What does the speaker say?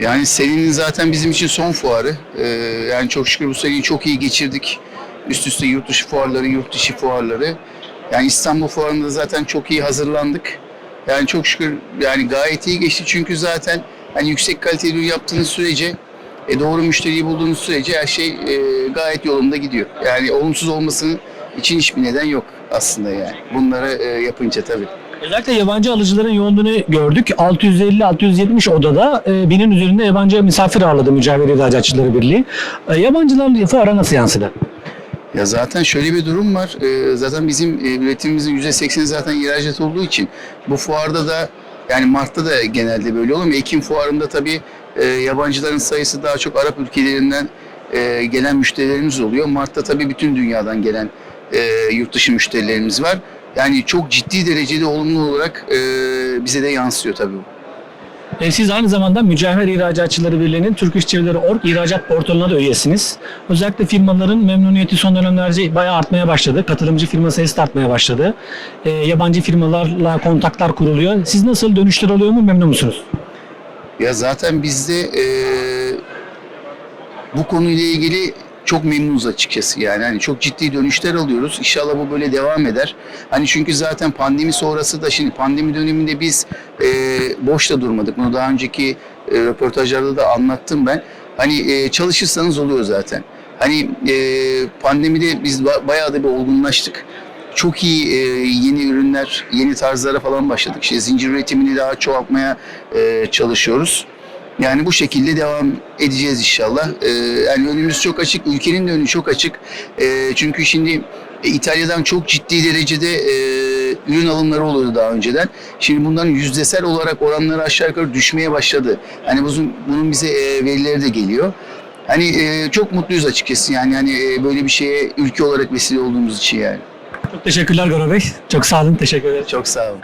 Yani senenin zaten bizim için son fuarı. Ee, yani çok şükür bu seneyi çok iyi geçirdik. Üst üste yurt dışı fuarları, yurt dışı fuarları. Yani İstanbul fuarında zaten çok iyi hazırlandık. Yani çok şükür yani gayet iyi geçti çünkü zaten hani yüksek kaliteli ürün yaptığınız sürece e, doğru müşteriyi bulduğunuz sürece her şey e, gayet yolunda gidiyor. Yani olumsuz olmasının için hiçbir neden yok aslında yani. Bunları e, yapınca tabii. Özellikle yabancı alıcıların yoğunluğunu gördük. 650-670 odada e, binin üzerinde yabancı misafir ağırladı Mücavir İhracatçıları Birliği. E, yabancılar fuara nasıl yansıdı? Ya zaten şöyle bir durum var. Ee, zaten bizim e, üretimimizin %80'i zaten ihracat olduğu için bu fuarda da yani Mart'ta da genelde böyle olur mu? Ekim fuarında tabii e, yabancıların sayısı daha çok Arap ülkelerinden e, gelen müşterilerimiz oluyor. Mart'ta tabii bütün dünyadan gelen e, yurt dışı müşterilerimiz var. Yani çok ciddi derecede olumlu olarak e, bize de yansıyor tabii bu. E, siz aynı zamanda Mücavir İhracatçıları Birliği'nin Türk İş Çevreleri Org ihracat portalına da üyesiniz. Özellikle firmaların memnuniyeti son dönemlerde bayağı artmaya başladı. Katılımcı firma sayısı da artmaya başladı. E, yabancı firmalarla kontaklar kuruluyor. Siz nasıl dönüşler alıyor mu memnun musunuz? Ya zaten bizde e, bu konuyla ilgili çok memnunuz açıkçası yani. Hani çok ciddi dönüşler alıyoruz. İnşallah bu böyle devam eder. Hani çünkü zaten pandemi sonrası da şimdi pandemi döneminde biz e, boş da durmadık. Bunu daha önceki e, röportajlarda da anlattım ben. Hani e, çalışırsanız oluyor zaten. Hani e, pandemide biz ba- bayağı da bir olgunlaştık. Çok iyi e, yeni ürünler, yeni tarzlara falan başladık. İşte zincir üretimini daha çoğaltmaya e, çalışıyoruz. Yani bu şekilde devam edeceğiz inşallah. Ee, yani önümüz çok açık, ülkenin de önü çok açık. Ee, çünkü şimdi e, İtalya'dan çok ciddi derecede e, ürün alımları oluyordu daha önceden. Şimdi bunların yüzdesel olarak oranları aşağı yukarı düşmeye başladı. Hani bunun, bunun bize e, verileri de geliyor. Hani e, çok mutluyuz açıkçası yani hani e, böyle bir şeye ülke olarak vesile olduğumuz için yani. Çok teşekkürler Gora Bey. Çok sağ olun. Teşekkür ederim. Çok sağ olun.